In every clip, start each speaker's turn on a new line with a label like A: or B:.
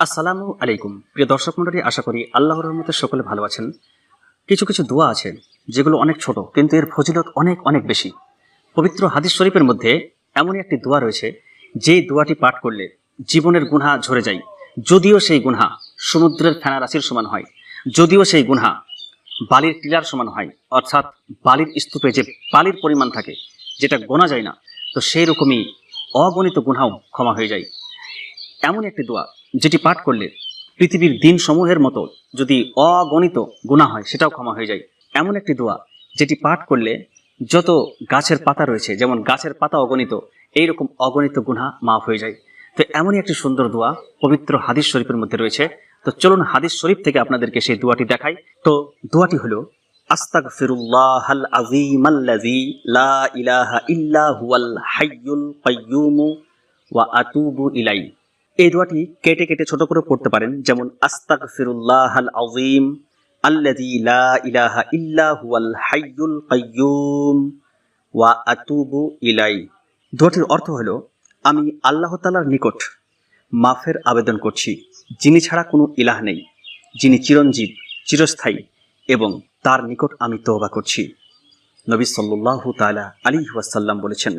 A: আসসালামু আলাইকুম। প্রিয় দর্শক মন্ডলী আশা করি আল্লাহর রহমতে সকলে ভালো আছেন। কিছু কিছু দোয়া আছে, যেগুলো অনেক ছোট, কিন্তু এর ফজিলত অনেক অনেক বেশি। পবিত্র হাদিস শরীফের মধ্যে এমনই একটি দোয়া রয়েছে, যে দোয়াটি পাঠ করলে জীবনের গুনহা ঝরে যায়। যদিও সেই গুনহা সমুদ্রের ফেনা রাশির সমান হয়, যদিও সেই গুনহা বালির টিলার সমান হয়, অর্থাৎ বালির স্তূপে যে বালির পরিমাণ থাকে, যেটা গোনা যায় না, তো সেই রকমই অগণিত গুনহাও ক্ষমা হয়ে যায়। এমন একটি দোয়া যেটি পাঠ করলে পৃথিবীর দিন সমূহের মতো যদি অগণিত গুণা হয়, সেটাও ক্ষমা হয়ে যায়। এমন একটি দোয়া যেটি পাঠ করলে যত গাছের পাতা রয়েছে, যেমন গাছের পাতা অগণিত, এইরকম অগণিত গুণা মাফ হয়ে যায়। তো এমনই একটি সুন্দর দোয়া পবিত্র হাদিস শরীফের মধ্যে রয়েছে। তো চলুন হাদিস শরীফ থেকে আপনাদেরকে সেই দোয়াটি দেখাই। তো দোয়াটি হলো আস্তাক ফিরুল্লাহ আজিমাল্লাজি লা ইলাহা ইল্লা হুয়াল হাইয়ুল কাইয়ুমু ওয়া আতুবু ইলাই এই দোয়াটি কেটে কেটে ছোট করে পড়তে পারেন, যেমন আস্তাক ফিরুল্লাহ আল আজিম আল্লাযী লা ইলাহা ওয়া আতুবু ইলাই দোয়াটির অর্থ হলো, আমি আল্লাহ তালার নিকট মাফের আবেদন করছি, যিনি ছাড়া কোনো ইলাহ নেই, যিনি চিরঞ্জীব, চিরস্থায়ী এবং তার নিকট আমি তওবা করছি। নবী সাল্লাল্লাহু তাআলা আলাইহি ওয়াসাল্লাম বলেছেন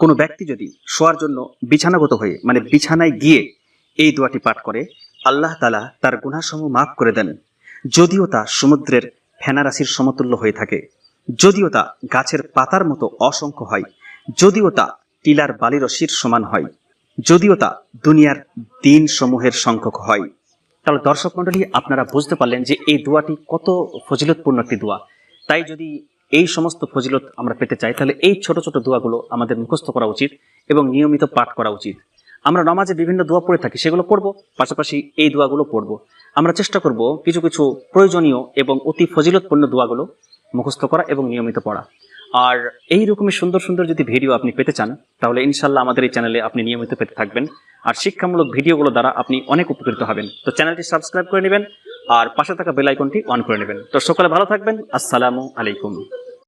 A: কোনো ব্যক্তি যদি শোয়ার জন্য বিছানাগত হয়ে মানে বিছানায় গিয়ে এই দোয়াটি পাঠ করে, আল্লাহ তালা তার গুনাসমূহ মাফ করে দেন। যদিও তা সমুদ্রের ফেনারাশির সমতুল্য হয়ে থাকে, যদিও তা গাছের পাতার মতো অসংখ্য হয়, যদিও তা টিলার বালিরশির সমান হয়, যদিও তা দুনিয়ার দিন সমূহের সংখ্যক হয়। তাহলে দর্শক মণ্ডলী, আপনারা বুঝতে পারলেন যে এই দোয়াটি কত ফজিলতপূর্ণ একটি দোয়া। তাই যদি এই সমস্ত ফজিলত আমরা পেতে চাই, তাহলে এই ছোট ছোট দোয়াগুলো আমাদের মুখস্থ করা উচিত এবং নিয়মিত পাঠ করা উচিত। আমরা নামাজে বিভিন্ন দোয়া পড়ে থাকি, সেগুলো পড়ব, পাশাপাশি এই দোয়াগুলো পড়ব। আমরা চেষ্টা করব কিছু কিছু প্রয়োজনীয় এবং অতি ফজিলতপূর্ণ দোয়াগুলো মুখস্থ করা এবং নিয়মিত পড়া। আর এই রকমের সুন্দর সুন্দর যদি ভিডিও আপনি পেতে চান, তাহলে ইনশাল্লাহ আমাদের এই চ্যানেলে আপনি নিয়মিত পেতে থাকবেন। আর শিক্ষামূলক ভিডিওগুলো দ্বারা আপনি অনেক উপকৃত হবেন। তো চ্যানেলটি সাবস্ক্রাইব করে নেবেন আর পাশে থাকা বেল আইকনটি অন করে নেবেন। তো সকলে ভালো থাকবেন। আসসালামু আলাইকুম।